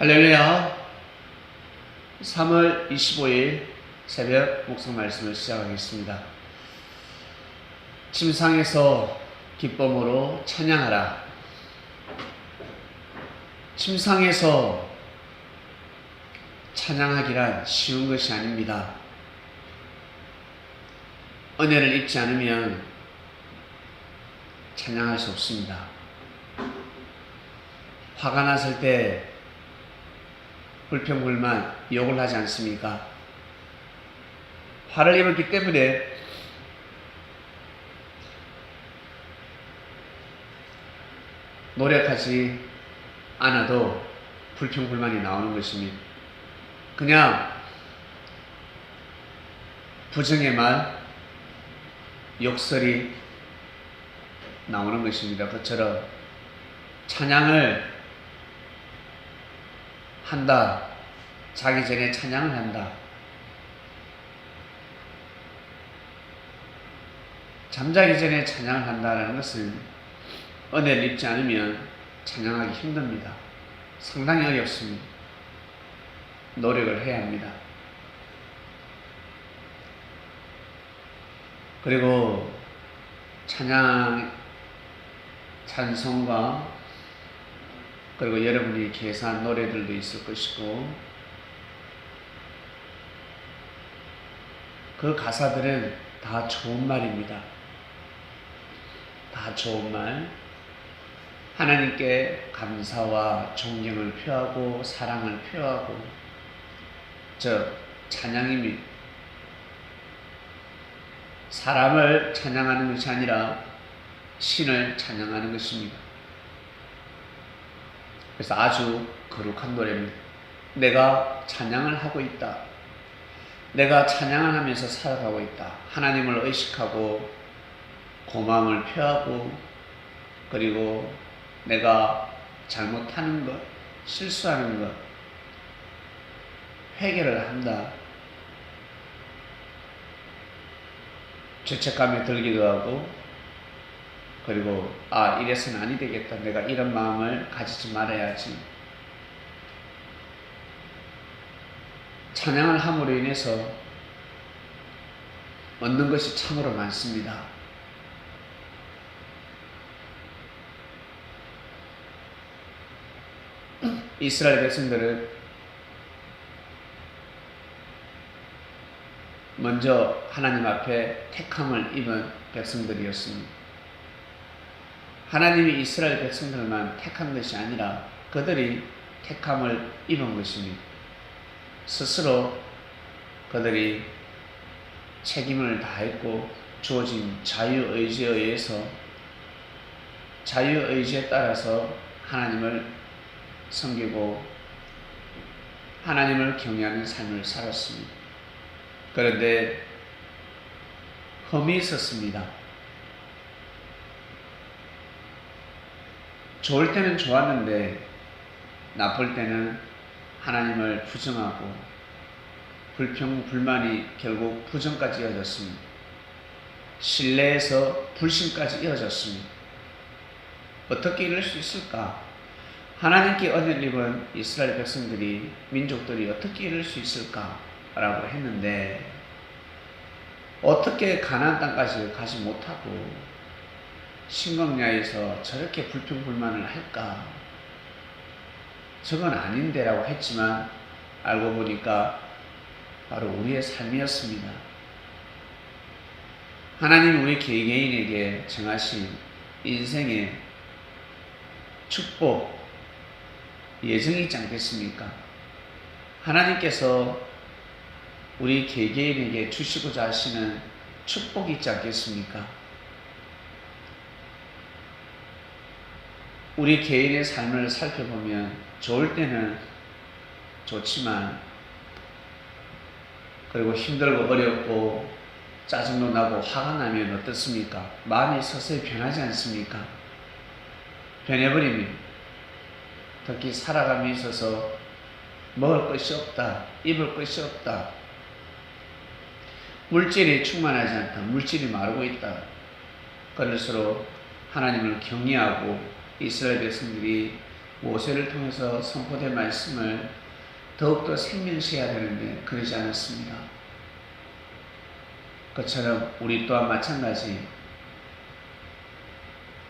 할렐루야. 3월 25일 새벽 목성 말씀을 시작하겠습니다. 침상에서 기쁨으로 찬양하라. 침상에서 찬양하기란 쉬운 것이 아닙니다. 은혜를 입지 않으면 찬양할 수 없습니다. 화가 났을 때 불평불만 욕을 하지 않습니까? 화를 입었기 때문에 노력하지 않아도 불평불만이 나오는 것입니다. 그냥 부정의 말, 욕설이 나오는 것입니다. 그처럼 찬양을 한다. 자기 전에 찬양을 한다. 잠자기 전에 찬양을 한다는 것은 은혜를 입지 않으면 찬양하기 힘듭니다. 상당히 어렵습니다. 노력을 해야 합니다. 그리고 찬양, 찬송과 그리고 여러분이 계산 노래들도 있을 것이고 그 가사들은 다 좋은 말입니다. 다 좋은 말. 하나님께 감사와 존경을 표하고 사랑을 표하고 저 찬양입니다. 사람을 찬양하는 것이 아니라 신을 찬양하는 것입니다. 그래서 아주 거룩한 노래입니다. 내가 찬양을 하고 있다. 내가 찬양을 하면서 살아가고 있다. 하나님을 의식하고 고마움을 표하고 그리고 내가 잘못하는 것, 실수하는 것, 회개를 한다. 죄책감이 들기도 하고 그리고 아 이래서는 아니 되겠다 내가 이런 마음을 가지지 말아야지 찬양을 함으로 인해서 얻는 것이 참으로 많습니다. 이스라엘 백성들은 먼저 하나님 앞에 택함을 입은 백성들이었습니다. 하나님이 이스라엘 백성들만 택한 것이 아니라 그들이 택함을 입은 것입니다. 스스로 그들이 책임을 다했고 주어진 자유의지에 의해서 자유의지에 따라서 하나님을 섬기고 하나님을 경외하는 삶을 살았습니다. 그런데 험이 있었습니다. 좋을 때는 좋았는데 나쁠 때는 하나님을 부정하고 불평 불만이 결국 부정까지 이어졌습니다. 신뢰에서 불신까지 이어졌습니다. 어떻게 이럴 수 있을까? 하나님께 은혜를 입은 이스라엘 백성들이 민족들이 어떻게 이럴 수 있을까 라고 했는데 어떻게 가나안 땅까지 가지 못하고 신경야에서 저렇게 불평불만을 할까? 저건 아닌데라고 했지만 알고 보니까 바로 우리의 삶이었습니다. 하나님 우리 개개인에게 정하신 인생의 축복, 예정이 있지 않겠습니까? 하나님께서 우리 개개인에게 주시고자 하시는 축복이 있지 않겠습니까? 우리 개인의 삶을 살펴보면 좋을 때는 좋지만 그리고 힘들고 어렵고 짜증도 나고 화가 나면 어떻습니까? 마음이 서서히 변하지 않습니까? 변해버립니다. 특히 살아감에 있어서 먹을 것이 없다, 입을 것이 없다, 물질이 충만하지 않다, 물질이 마르고 있다. 그럴수록 하나님을 경외하고 이스라엘 백성들이 모세를 통해서 선포된 말씀을 더욱더 생명시해야 되는데 그러지 않았습니다. 그처럼 우리 또한 마찬가지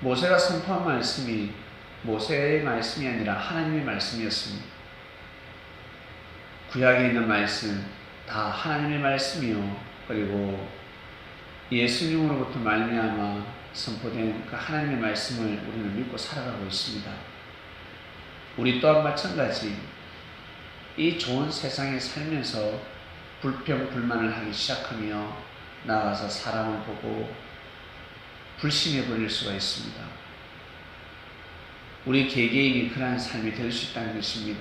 모세가 선포한 말씀이 모세의 말씀이 아니라 하나님의 말씀이었습니다. 구약에 있는 말씀 다 하나님의 말씀이요 그리고 예수님으로부터 말미암아 선포된 그 하나님의 말씀을 우리는 믿고 살아가고 있습니다. 우리 또한 마찬가지 이 좋은 세상에 살면서 불평 불만을 하기 시작하며 나가서 사람을 보고 불신해 버릴 수가 있습니다. 우리 개개인이 그러한 삶이 될 수 있다는 것입니다.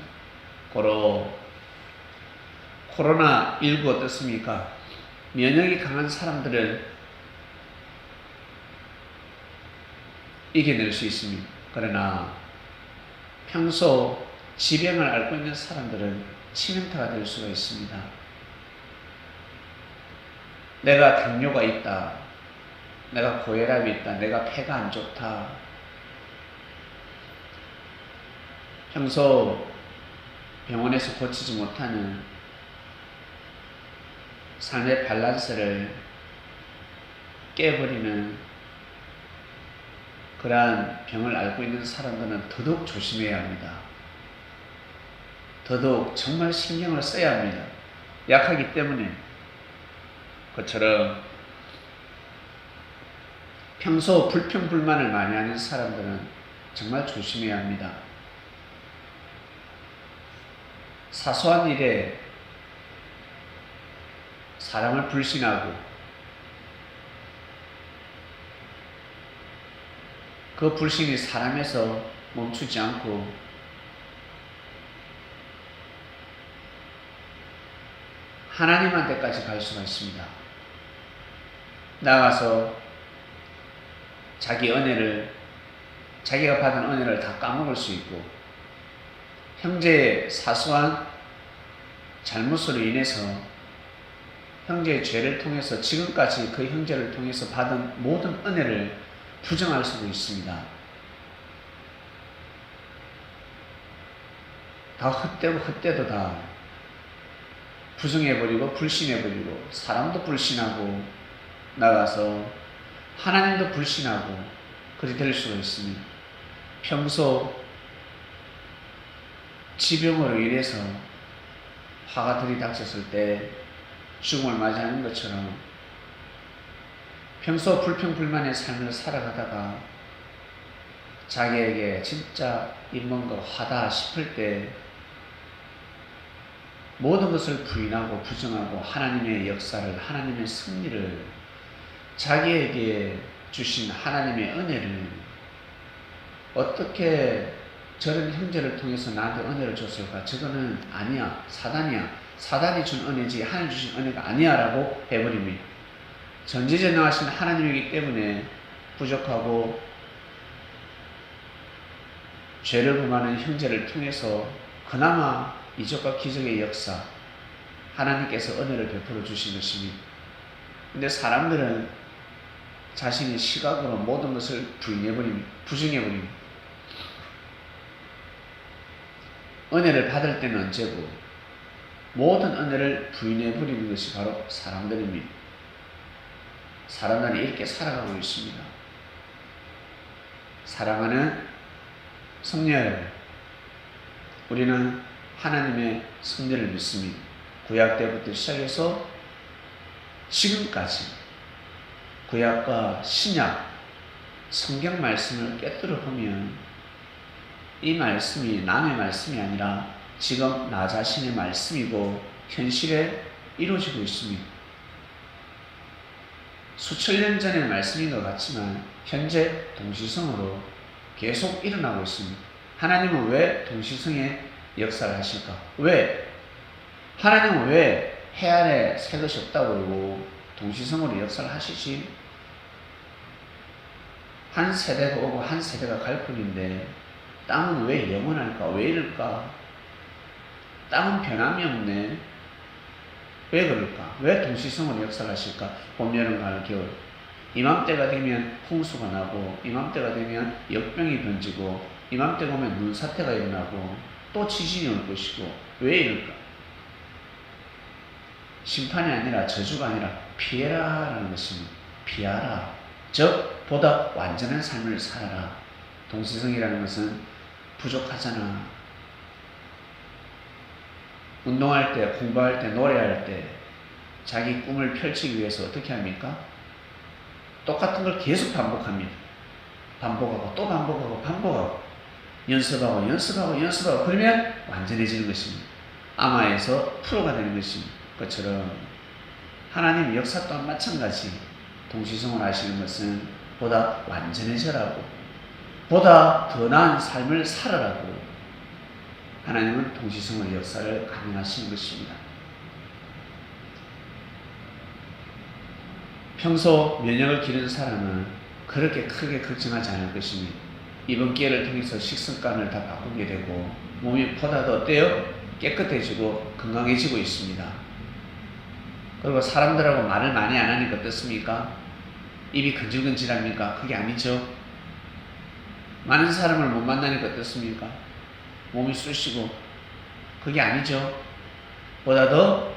고로 코로나19 어떻습니까? 면역이 강한 사람들은 이겨낼 수 있습니다. 그러나 평소 지병을 앓고 있는 사람들은 치명타가 될 수가 있습니다. 내가 당뇨가 있다. 내가 고혈압이 있다. 내가 폐가 안 좋다. 평소 병원에서 고치지 못하는 삶의 밸런스를 깨버리는 그러한 병을 앓고 있는 사람들은 더더욱 조심해야 합니다. 더더욱 정말 신경을 써야 합니다. 약하기 때문에 그처럼 평소 불평불만을 많이 하는 사람들은 정말 조심해야 합니다. 사소한 일에 사람을 불신하고 그 불신이 사람에서 멈추지 않고 하나님한테까지 갈 수가 있습니다. 나가서 자기 은혜를 자기가 받은 은혜를 다 까먹을 수 있고 형제의 사소한 잘못으로 인해서 형제의 죄를 통해서 지금까지 그 형제를 통해서 받은 모든 은혜를 부정할 수도 있습니다. 다 헛되고 헛되도 다 부정해버리고 불신해버리고 사람도 불신하고 나가서 하나님도 불신하고 그리 될 수가 있습니다. 평소 지병으로 인해서 화가 들이닥쳤을 때 죽음을 맞이하는 것처럼 평소 불평불만의 삶을 살아가다가 자기에게 진짜 거 화다 싶을 때 모든 것을 부인하고 부정하고 하나님의 역사를 하나님의 승리를 자기에게 주신 하나님의 은혜를 어떻게 저런 형제를 통해서 나한테 은혜를 줬을까? 저거는 아니야. 사단이야. 사단이 준 은혜지 하나님 주신 은혜가 아니야라고 해버립니다. 전지전능하신 하나님이기 때문에 부족하고 죄를 범하는 형제를 통해서 그나마 이적과 기적의 역사 하나님께서 은혜를 베풀어 주신 것입니다. 근데 사람들은 자신의 시각으로 모든 것을 부인해버립니다. 부정해버립니다. 은혜를 받을 때는 언제고 모든 은혜를 부인해버리는 것이 바로 사람들입니다. 사람들이 이렇게 살아가고 있습니다. 사랑하는 성녀 여러분, 우리는 하나님의 승리를 믿습니다. 구약 때부터 시작해서 지금까지 구약과 신약 성경 말씀을 깨뜨려 보면 이 말씀이 남의 말씀이 아니라 지금 나 자신의 말씀이고 현실에 이루어지고 있습니다. 수천 년 전의 말씀인 것 같지만 현재 동시성으로 계속 일어나고 있습니다. 하나님은 왜 동시성의 역사를 하실까? 왜? 하나님은 왜 해 안에 새 것이 없다고 그러고 동시성으로 역사를 하시지? 한 세대가 오고 한 세대가 갈 뿐인데 땅은 왜 영원할까? 왜 이럴까? 땅은 변함이 없네. 왜 그럴까? 왜 동시성으로 역사를 하실까? 봄, 여름, 가을, 겨울. 이맘때가 되면 홍수가 나고 이맘때가 되면 역병이 번지고 이맘때 보면 눈사태가 일어나고 또 지진이 올 것이고 왜 이럴까? 심판이 아니라 저주가 아니라 피해라 라는 것은 피하라. 즉 보다 완전한 삶을 살아라. 동시성이라는 것은 부족하잖아. 운동할 때, 공부할 때, 노래할 때 자기 꿈을 펼치기 위해서 어떻게 합니까? 똑같은 걸 계속 반복합니다. 반복하고 또 반복하고 반복하고 연습하고 연습하고 연습하고 그러면 완전해지는 것입니다. 아마에서 프로가 되는 것입니다. 그처럼 하나님 역사 또한 마찬가지 동시성을 하시는 것은 보다 완전해져라고 보다 더 나은 삶을 살아라고 하나님은 동시성의 역사를 강행하시는 것입니다. 평소 면역을 기르는 사람은 그렇게 크게 걱정하지 않을 것입니다. 이번 기회를 통해서 식습관을 다 바꾸게 되고 몸이 보다 더 어때요? 깨끗해지고 건강해지고 있습니다. 그리고 사람들하고 말을 많이 안 하니까 어떻습니까? 입이 근질근질합니까? 그게 아니죠. 많은 사람을 못 만나니까 어떻습니까? 몸이 쑤시고 그게 아니죠. 보다 더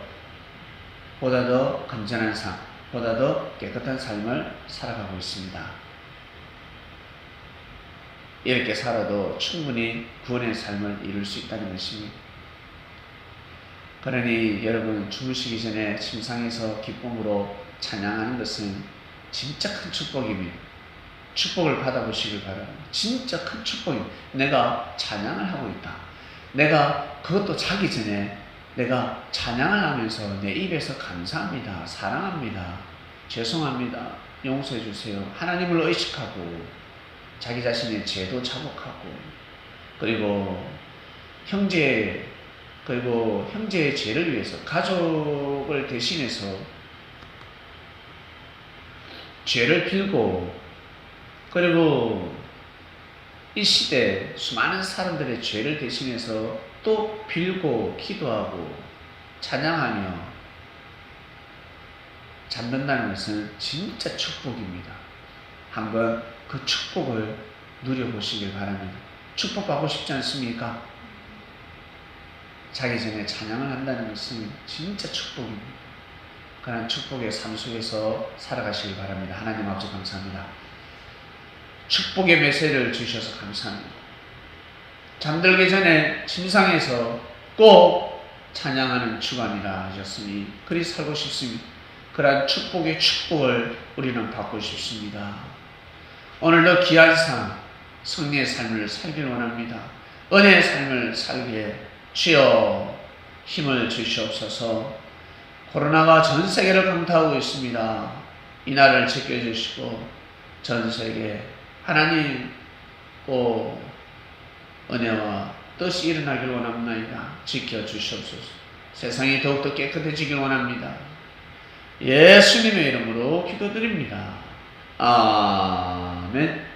보다 더 건전한 삶, 보다 더 깨끗한 삶을 살아가고 있습니다. 이렇게 살아도 충분히 구원의 삶을 이룰 수 있다는 것입니다. 그러니 여러분 주무시기 전에 침상에서 기쁨으로 찬양하는 것은 진짜 큰 축복입니다. 축복을 받아보시길 바랍니다. 진짜 큰 축복입니다. 내가 찬양을 하고 있다. 내가 그것도 자기 전에 내가 찬양을 하면서 내 입에서 감사합니다. 사랑합니다. 죄송합니다. 용서해 주세요. 하나님을 의식하고 자기 자신의 죄도 자복하고 그리고 형제 그리고 형제의 죄를 위해서 가족을 대신해서 죄를 빌고 그리고 이 시대 수많은 사람들의 죄를 대신해서 또 빌고 기도하고 찬양하며 잡는다는 것은 진짜 축복입니다. 한번 그 축복을 누려보시길 바랍니다. 축복받고 싶지 않습니까? 자기 전에 찬양을 한다는 것은 진짜 축복입니다. 그런 축복의 삶 속에서 살아가시길 바랍니다. 하나님 아버지 감사합니다. 축복의 메시지를 주셔서 감사합니다. 잠들기 전에 침상에서 꼭 찬양하는 주간이라 하셨으니 그리 살고 싶습니다. 그러한 축복의 축복을 우리는 받고 싶습니다. 오늘도 귀한 삶, 승리의 삶을 살길 원합니다. 은혜의 삶을 살기에 주여 힘을 주시옵소서 코로나가 전 세계를 강타하고 있습니다. 이 나라를 지켜주시고 전 세계 하나님 꼭 은혜와 뜻이 일어나길 원합니다. 지켜주시옵소서. 세상이 더욱더 깨끗해지길 원합니다. 예수님의 이름으로 기도드립니다. 아멘.